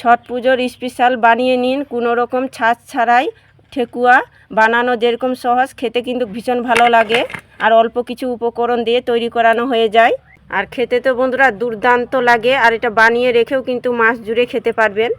ছট পুজোর স্পেশাল বানিয়ে নিন। কোনো রকম ছাঁচ ছাড়াই ঠেকুয়া বানানো যেরকম সহজ, খেতে কিন্তু ভীষণ ভালো লাগে। আর অল্প কিছু উপকরণ দিয়ে তৈরি করানো হয়ে যায়। আর খেতে তো বন্ধুরা দুর্দান্ত লাগে। আর এটা বানিয়ে রেখেও কিন্তু মাছ জুড়ে খেতে পারবেন।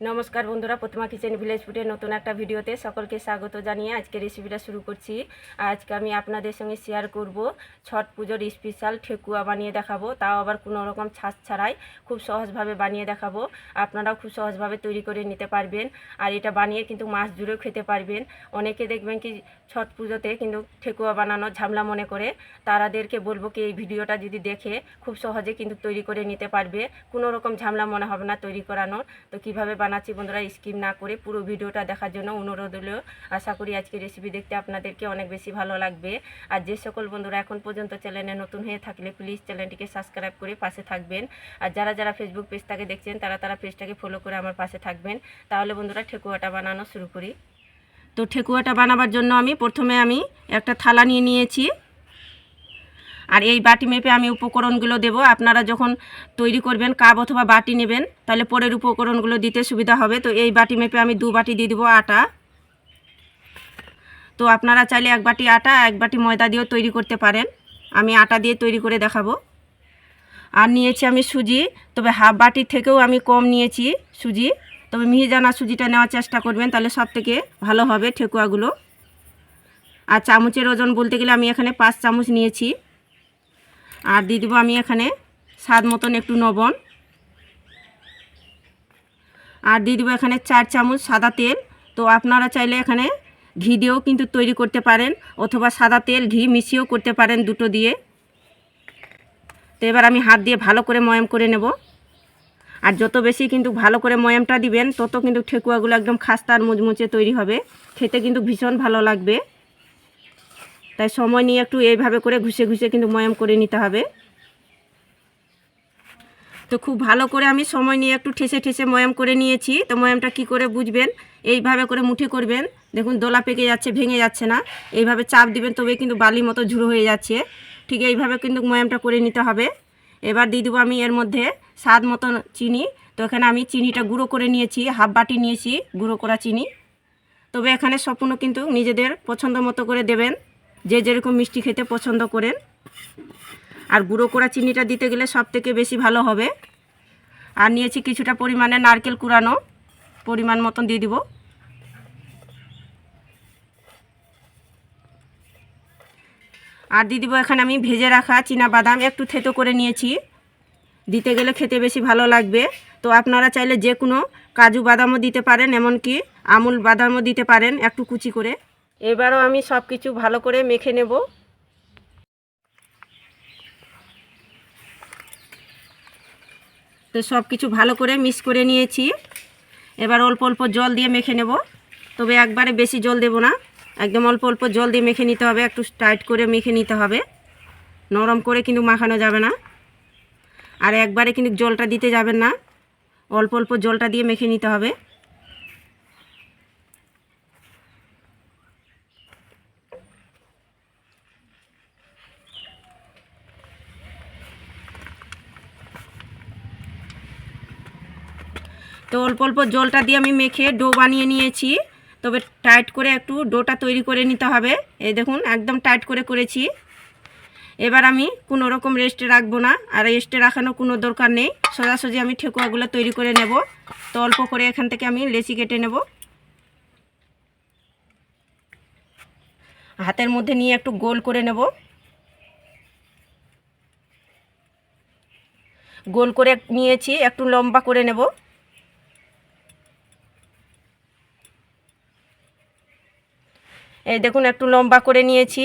নমস্কার বন্ধুরা, প্রতিমা কিচেন ভিলেজ ফুডের নতুন একটা ভিডিওতে সকলকে স্বাগত জানিয়ে আজকে রেসিপিটা শুরু করছি। আজকে আমি আপনাদের সঙ্গে শেয়ার করব ছট পুজোর স্পেশাল ঠেকুয়া বানিয়ে দেখাবো। তাও আবার কোনো রকম ছাঁচ ছাড়াই খুব সহজভাবে বানিয়ে দেখাবো। আপনারাও খুব সহজভাবে তৈরি করে নিতে পারবেন। আর এটা বানিয়ে কিন্তু মাস জুড়েও খেতে পারবেন। অনেকে দেখবেন কি ছট পুজোতে কিন্তু ঠেকুয়া বানানো ঝামলা মনে করে। তারাদেরকে বলব কি এই ভিডিওটা যদি দেখে খুব সহজে কিন্তু তৈরি করে নিতে পারবে। কোনো রকম ঝামলা মনে হবে না তৈরি করানোর। তো কীভাবে বানাচ্ছি বন্ধুরা স্কিম না করে পুরো ভিডিওটা দেখার জন্য অনুরোধ হলো। আশা করি আজকে রেসিপি দেখতে আপনাদেরকে অনেক বেশি ভালো লাগবে। আর যে সকল বন্ধুরা এখন পর্যন্ত চ্যানেলে নতুন হয়ে থাকলে প্লিজ চ্যানেলটিকে সাবস্ক্রাইব করে পাশে থাকবেন। আর যারা যারা ফেসবুক পেজটাকে দেখছেন, তারা তারা পেজটাকে ফলো করে আমার পাশে থাকবেন। তাহলে বন্ধুরা ঠেকুয়াটা বানানো শুরু করি। তো ঠেকুয়াটা বানাবার জন্য আমি প্রথমে আমি একটা থালা নিয়ে নিয়েছি। আর এই বাটি মেপে আমি উপকরণগুলো দেব। আপনারা যখন তৈরি করবেন, কাপ অথবা বাটি নেবেন, তাহলে পরের উপকরণগুলো দিতে সুবিধা হবে। তো এই বাটি মেপে আমি দু বাটি দিয়ে দেবো আটা। তো আপনারা চাইলে এক বাটি আটা, এক বাটি ময়দা দিয়েও তৈরি করতে পারেন। আমি আটা দিয়ে তৈরি করে দেখাবো। আর নিয়েছি আমি সুজি। তবে হাফ বাটির থেকেও আমি কম নিয়েছি সুজি। তবে মিহিজানা সুজিটা নেওয়ার চেষ্টা করবেন, তাহলে সব থেকে ভালো হবে ঠেকুয়াগুলো। আর চামচের ওজন বলতে গেলে আমি এখানে পাঁচ চামচ নিয়েছি। আর দিয়ে দেবো আমি এখানে স্বাদ মতন একটু নবন আর দিয়ে দেবো এখানে চার চামচ সাদা তেল। তো আপনারা চাইলে এখানে ঘি দিয়েও কিন্তু তৈরি করতে পারেন, অথবা সাদা তেল, ঘি মিশিয়েও করতে পারেন দুটো দিয়ে। তো এবার আমি হাত দিয়ে ভালো করে ময়াম করে নেব। আর যত বেশি কিন্তু ভালো করে ময়ামটা দিবেন, তত কিন্তু ঠেকুয়াগুলো একদম খাস্তা আর মুচমুচে তৈরি হবে। খেতে কিন্তু ভীষণ ভালো লাগবে। তাই সময় নিয়ে একটু এইভাবে করে ঘুষে ঘুষে কিন্তু ময়াম করে নিতে হবে। তো খুব ভালো করে আমি সময় নিয়ে একটু ঠেসে ঠেসে ময়াম করে নিয়েছি। তো ময়ামটা কি করে বুঝবেন? এইভাবে করে মুঠি করবেন। দেখুন, দোলা পেকে যাচ্ছে, ভেঙে যাচ্ছে না। এইভাবে চাপ দিবেন তবে কিন্তু বালির মতো ঝুড়ো হয়ে যাচ্ছে। ঠিক এইভাবে কিন্তু ময়ামটা করে নিতে হবে। এবার দিয়ে দেবো আমি এর মধ্যে স্বাদ মতন চিনি। তো এখানে আমি চিনিটা গুঁড়ো করে নিয়েছি, হাফ বাটি নিয়েছি, গুঁড়ো করা চিনি। তবে এখানে সম্পূর্ণ কিন্তু নিজেদের পছন্দ মতো করে দেবেন। যে যেরকম মিষ্টি খেতে পছন্দ করেন। আর গুঁড়ো করা চিনিটা দিতে গেলে সব থেকে বেশি ভালো হবে। আর নিয়েছি কিছুটা পরিমাণে নারকেল কুড়ানো। পরিমাণ মতন দিয়ে দিব। আর দিয়ে দিব এখানে আমি ভেজে রাখা চীনা বাদাম একটু থেতো করে নিয়েছি। দিতে গেলে খেতে বেশি ভালো লাগবে। তো আপনারা চাইলে যে কোনো কাজু বাদামও দিতে পারেন, এমনকি আমুল বাদামও দিতে পারেন একটু কুচি করে। এবারও আমি সব কিছু ভালো করে মেখে নেব। তো সব কিছু ভালো করে মিক্স করে নিয়েছি। এবার অল্প অল্প জল দিয়ে মেখে নেব। তবে একবারে বেশি জল দেব না। একদম অল্প অল্প জল দিয়ে মেখে নিতে হবে। একটু টাইট করে মেখে নিতে হবে। নরম করে কিন্তু মাখানো যাবে না। আর একবারে কিন্তু জলটা দিতে যাবেন না। অল্প অল্প জলটা দিয়ে মেখে নিতে হবে। তো অল্প অল্প জলটা দিয়ে আমি মেখে ডো বানিয়ে নিয়েছি। তবে টাইট করে একটু ডোটা তৈরি করে নিতে হবে। এই দেখুন, একদম টাইট করে করেছি। এবার আমি কোনো রকম রেস্টে রাখব না, আর রেস্টে রাখানো কোনো দরকার নেই। সোজাসুজি আমি ঠেকুয়াগুলো তৈরি করে নেব। তো অল্প করে এখান থেকে আমি লেচি কেটে নেব। হাতের মধ্যে নিয়ে একটু গোল করে নেব। গোল করে নিয়েছি, একটু লম্বা করে নেব। এই দেখুন, একটু লম্বা করে নিয়েছি।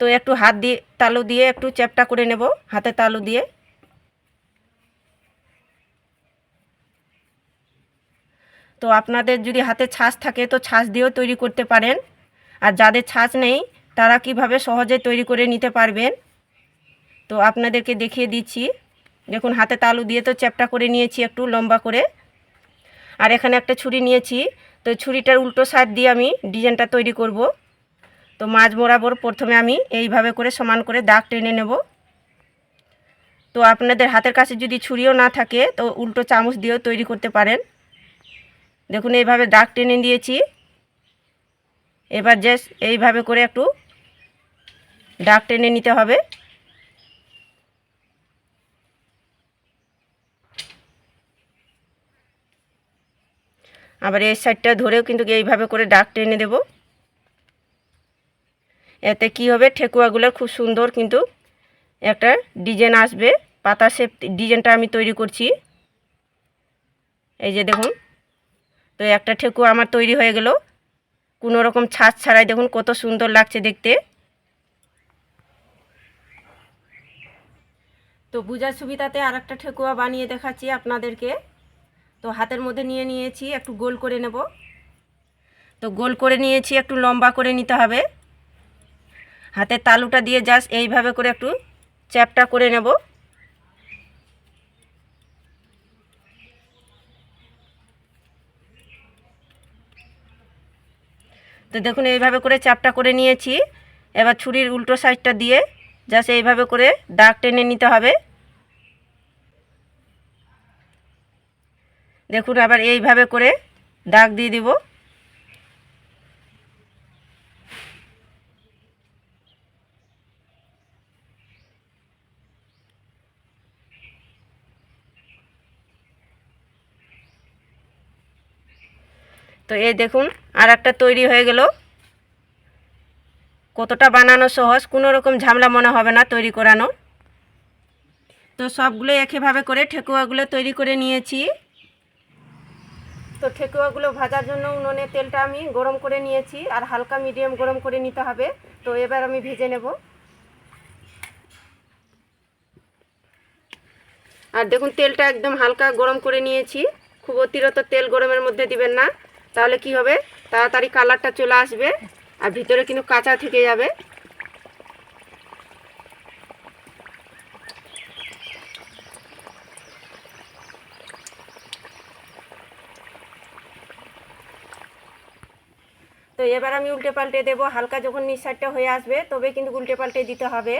তো একটু হাত দিয়ে, তালু দিয়ে একটু চ্যাপটা করে নেব, হাতে তালু দিয়ে। তো আপনাদের যদি হাতে ছাঁচ থাকে, তো ছাঁচ দিয়েও তৈরি করতে পারেন। আর যাদের ছাঁচ নেই, তারা কীভাবে সহজে তৈরি করে নিতে পারবেন? তো আপনাদেরকে দেখিয়ে দিচ্ছি। দেখুন, হাতে তালু দিয়ে তো চ্যাপটা করে নিয়েছি একটু লম্বা করে। আর এখানে একটা ছুরি নিয়েছি। তো ছুরিটার উল্টো সাইড দিয়ে আমি ডিজাইনটা তৈরি করব। তো মাছ বরাবর প্রথমে আমি এইভাবে করে সমান করে দাগ টেনে নেব। তো আপনাদের হাতের কাছে যদি ছুরিও না থাকে, তো উল্টো চামচ দিয়েও তৈরি করতে পারেন। দেখুন, এইভাবে দাগ টেনে দিয়েছি এবার জাস্ট এইভাবে করে একটু দাগ টেনে নিতে হবে। আবার এই সাইডটা ধরেও কিন্তু এইভাবে করে ডাক টেনে দেব। এতে কি হবে ঠেকুয়াগুলোর খুব সুন্দর কিন্তু একটা ডিজাইন আসবে, পাতা শেপ ডিজাইনটা আমি তৈরি করছি। এই যে দেখুন, তো একটা ঠেকুয়া আমার তৈরি হয়ে গেল। কোনো রকম ছাঁচ ছাড়াই দেখুন কত সুন্দর লাগছে দেখতে। তো বোঝার সুবিধাতে আর একটা ঠেকুয়া বানিয়ে দেখাচ্ছি আপনাদেরকে। তো হাতের মধ্যে নিয়ে নিয়েছি, একটু গোল করে নেব। তো গোল করে নিয়েছি, একটু লম্বা করে নিতে হবে। হাতের তালুটা দিয়ে জাস্ট এইভাবে করে একটু চ্যাপটা করে নেব। তো দেখুন, এইভাবে করে চাপটা করে নিয়েছি। এবার ছুরির উল্টো সাইডটা দিয়ে জাস্ট এইভাবে করে দাগ টেনে নিতে হবে। দেখুন, আবার এইভাবে করে দাগ দিয়ে দিব। তো এই দেখুন আর একটা তৈরি হয়ে গেল। কতটা বানানো সহজ, কোনো রকম ঝামেলা মনে হবে না তৈরি করানো। তো সবগুলো একইভাবে করে ঠেকুয়াগুলো তৈরি করে নিয়েছি। তো ঠেকুয়াগুলো ভাজার জন্য উনুনে তেলটা আমি গরম করে নিয়েছি আর হালকা মিডিয়াম গরম করে নিতে হবে। তো এবার আমি ভেজে নেব। আর দেখুন, তেলটা একদম হালকা গরম করে নিয়েছি। খুব অতিরিক্ত তেল গরমের মধ্যে দিবেন না। তাহলে কি হবে? তাড়াতাড়ি কালারটা চলে আসবে আর ভিতরে কিন্তু কাঁচা থেকে যাবে। তো এবার আমি উল্টে পাল্টে দেবো, হালকা যখন নিঃসারটা হয়ে আসবে, তবে কিন্তু উল্টে পাল্টে দিতে হবে।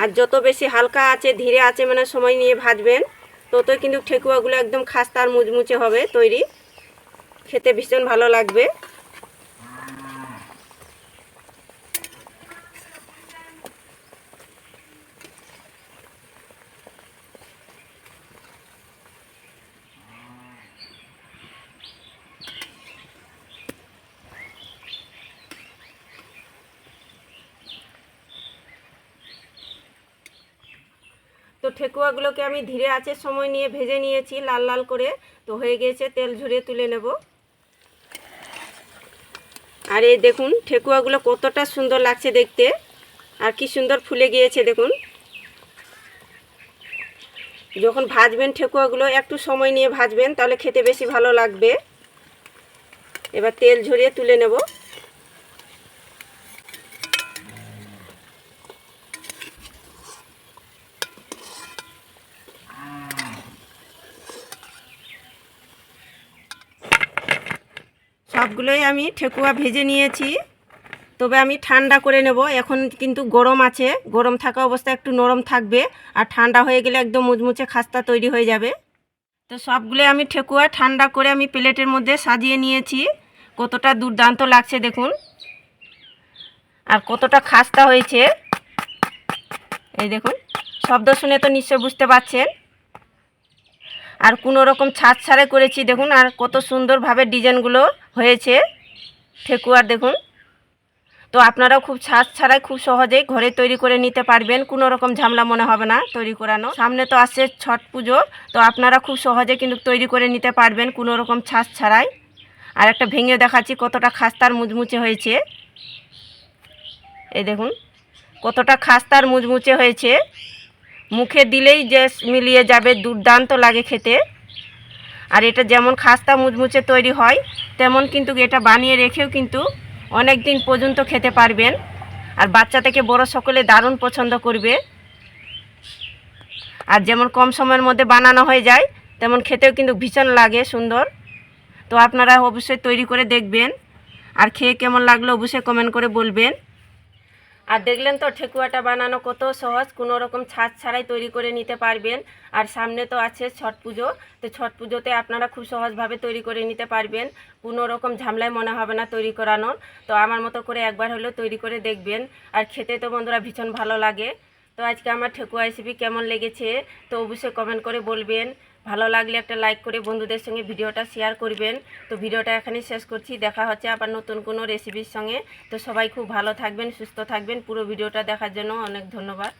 আর যত বেশি হালকা আছে, ধীরে আছে মানে সময় নিয়ে ভাজবেন, ততই কিন্তু ঠেকুয়াগুলো একদম খাস্তার মুচমুচে হবে তৈরি। খেতে ভীষণ ভালো লাগবে। তো ঠেকুয়াগুলোকে আমি ধীরে আছে সময় নিয়ে ভেজে নিয়েছি, লাল লাল করে। তো হয়ে গিয়েছে তেল ঝরিয়ে তুলে নেব। আর এই দেখুন, ঠেকুয়াগুলো কতটা সুন্দর লাগছে দেখতে। আর কি সুন্দর ফুলে গিয়েছে, দেখুন। যখন ভাজবেন ঠেকুয়াগুলো, একটু সময় নিয়ে ভাজবেন, তাহলে খেতে বেশি ভালো লাগবে। এবার তেল ঝরিয়ে তুলে নেব। সবগুলোই আমি ঠেকুয়া ভেজে নিয়েছি। তবে আমি ঠান্ডা করে নেব। এখন কিন্তু গরম আছে। গরম থাকা অবস্থায় একটু নরম থাকবে। আর ঠান্ডা হয়ে গেলে একদম মুচমুচে খাস্তা তৈরি হয়ে যাবে। তো সবগুলো আমি ঠেকুয়া ঠান্ডা করে আমি প্লেটের মধ্যে সাজিয়ে নিয়েছি। কতটা দুর্দান্ত লাগছে দেখুন। আর কতটা খাস্তা হয়েছে। এই দেখুন, শব্দ শুনে তো নিশ্চয় বুঝতে পারছেন। আর কোনো রকম ছাদ ছাড়ে করেছি দেখুন। আর কত সুন্দরভাবে ডিজাইনগুলো হয়েছে। ঠেকুয়ার দেখুন। তো আপনারাও খুব ছাদ ছাড়াই খুব সহজেই ঘরে তৈরি করে নিতে পারবেন। কোনো রকম ঝামেলা মনে হবে না তৈরি করানো। সামনে তো আসছে ছট পুজো, তো আপনারা খুব সহজে কিন্তু তৈরি করে নিতে পারবেন কোনো রকম ছাদ ছাড়াই। আর একটা ভেঙে দেখাচ্ছি, কতটা খাস্তার মুচমুচে হয়েছে। এই দেখুন, কতটা খাস্তার মুচমুচে হয়েছে। মুখে দিলেই যে মিলিয়ে যাবে, দুর্দান্ত লাগে খেতে। আর এটা যেমন খাস্তা মুচমুচে তৈরি হয়, তেমন কিন্তু এটা বানিয়ে রেখেও কিন্তু অনেক দিন পর্যন্ত খেতে পারবেন। আর বাচ্চা থেকে বড় সকলে দারুণ পছন্দ করবে। আর যেমন কম সময়ের মধ্যে বানানো হয়ে যায়, তেমন খেতেও কিন্তু ভীষণ লাগে, সুন্দর। তো আপনারা অবশ্যই তৈরি করে দেখবেন। আর খেয়ে কেমন লাগল অবশ্যই কমেন্ট করে বলবেন। আর দেখলেন তো ঠেকুয়াটা বানানো কত সহজ, কোনো রকম ছাদ ছাড়াই তৈরি করে নিতে পারবেন। আর সামনে তো আছে ছট পুজো, তো ছট পুজোতে আপনারা খুব সহজভাবে তৈরি করে নিতে পারবেন। কোনো রকম ঝামেলায় মনে হবে না তৈরি করানোর। তো আমার মতো করে একবার হলেও তৈরি করে দেখবেন। আর খেতে তো বন্ধুরা ভীষণ ভালো লাগে। তো আজকে আমার ঠেকুয়া রেসিপি কেমন লেগেছে, তো অবশ্যই কমেন্ট করে বলবেন। ভালো লাগলে একটা লাইক করে বন্ধুদের সঙ্গে ভিডিওটা শেয়ার করবেন। তো ভিডিওটা এখানেই শেষ করছি। দেখা হচ্ছে আবার নতুন কোনো রেসিপির সঙ্গে। তো সবাই খুব ভালো থাকবেন, সুস্থ থাকবেন। পুরো ভিডিওটা দেখার জন্য অনেক ধন্যবাদ।